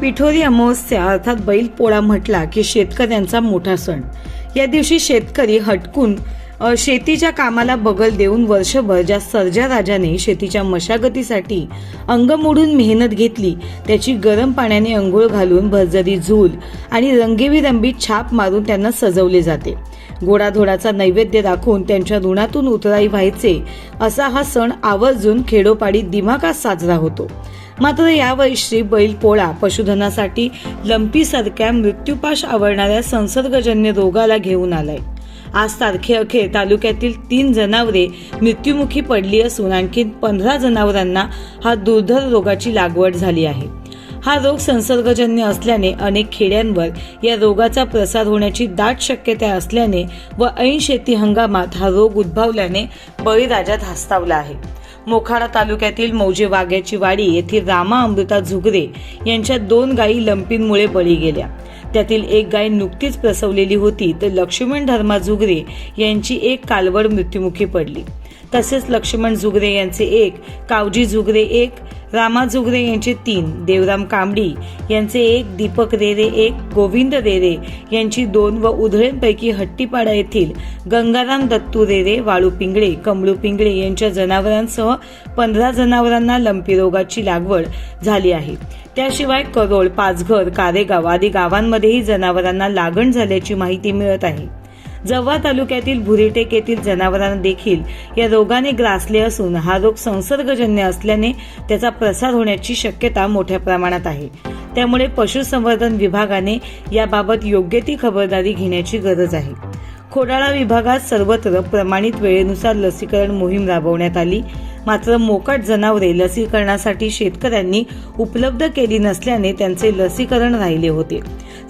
पिठोरी अमावस्या अर्थात बैल पोळा म्हटला की शेतकऱ्यांचा मोठा सण. या दिवशी शेतकरी हटकून शेतीच्या कामाला बगल देऊन वर्षभर ज्या सर्जा राजाने शेतीच्या मशागतीसाठी अंग मोडून मेहनत घेतली त्याची गरम पाण्याने अंघोळ घालून भरजरी झूल आणि रंगेबिरंबी छाप मारून त्यांना सजवले जाते. गोडाधोडाचा नैवेद्य दाखवून त्यांच्या ऋणातून उतराई व्हायचे असा हा सण आवर्जून खेडोपाडी दिमाकात साजरा होतो. मात्र यावर्षी बैल पोळा पशुधनासाठी लंपीसारख्या मृत्यूपाश आवडणाऱ्या संसर्गजन्य रोगाला घेऊन आलाय. आज तारखेअखेर तालुक्यातील तीन जनावरे मृत्युमुखी पडली असून आणखी पंधरा जनावरांना हा दुर्धर रोगाची लागवड झाली आहे. हा रोग संसर्गजन्य असल्याने अनेक खेड्यांवर या रोगाचा प्रसार होण्याची दाट शक्यता असल्याने व ऐन शेती हंगामात हा रोग उद्भवल्याने बळीराजा धास्तावला आहे. मोखाडा तालुक्यातील मौजे वाघ्याची वाडी येथील रामा अमृता झुगरे यांच्या दोन गायी लंपींमुळे बळी गेल्या. त्यातील एक गाय नुकतीच प्रसवलेली होती तर लक्ष्मण धर्मा झुगरे यांची एक कालवड मृत्युमुखी पडली. तसेच लक्ष्मण झुगरे यांचे एक कावजी झुगरे एक रामा जुगरे यांचे तीन देवराम कांबडी यांचे एक दीपक रेरे एक गोविंद रेरे यांची दोन व उधळेंपैकी हट्टीपाडा येथील गंगाराम दत्तू रेरे वाळू पिंगळे कमळू पिंगळे यांच्या जनावरांसह पंधरा जनावरांना लंपी रोगाची लागवड झाली आहे. त्याशिवाय करोळ पाचघर कारेगाव आदी गावांमध्येही जनावरांना लागण झाल्याची माहिती मिळत आहे. जव्हा तालुक्यातील भुरीटेक येथील जनावरांना देखील या रोगाने ग्रासले असून हा रोग संसर्गजन्य असल्याने त्याचा प्रसार होण्याची शक्यता मोठ्या प्रमाणात आहे. त्यामुळे पशुसंवर्धन विभागाने याबाबत योग्य ती खबरदारी घेण्याची गरज आहे. खोडाळा विभागात सर्वत्र प्रमाणित वेळेनुसार लसीकरण मोहीम राबवण्यात आली. मात्र मोकाट जनावरे लसीकरणासाठी शेतकऱ्यांनी उपलब्ध केली नसल्याने त्यांचे लसीकरण राहिले होते.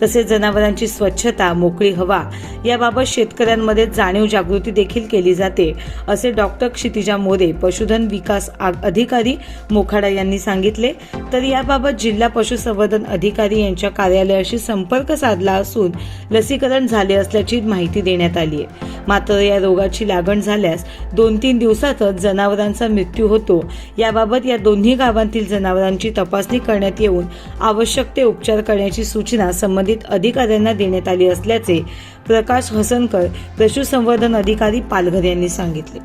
तसेच जनावरांची स्वच्छता मोकळी हवा याबाबत शेतकऱ्यांमध्ये जाणीव जागृती देखील केली जाते असे डॉक्टर क्षितिजा मोरे पशुधन विकास आ- अधिकारी मोखाडा यांनी सांगितले. तर याबाबत जिल्हा पशुसंवर्धन अधिकारी यांच्या कार्यालयाशी संपर्क साधला असून लसीकरण झाले असल्याची माहिती देण्यात आली आहे. मात्र या रोगाची लागण झाल्यास दोन तीन दिवसातच जनावरांचा मृत्यू होतो. याबाबत या दोन्ही गावांतील जनावरांची तपासणी करण्यात येऊन आवश्यक ते उपचार करण्याची सूचना संबंधित अधिकाऱ्यांना देण्यात आली असल्याचे प्रकाश हसनकर पशुसंवर्धन अधिकारी पालघर यांनी सांगितले.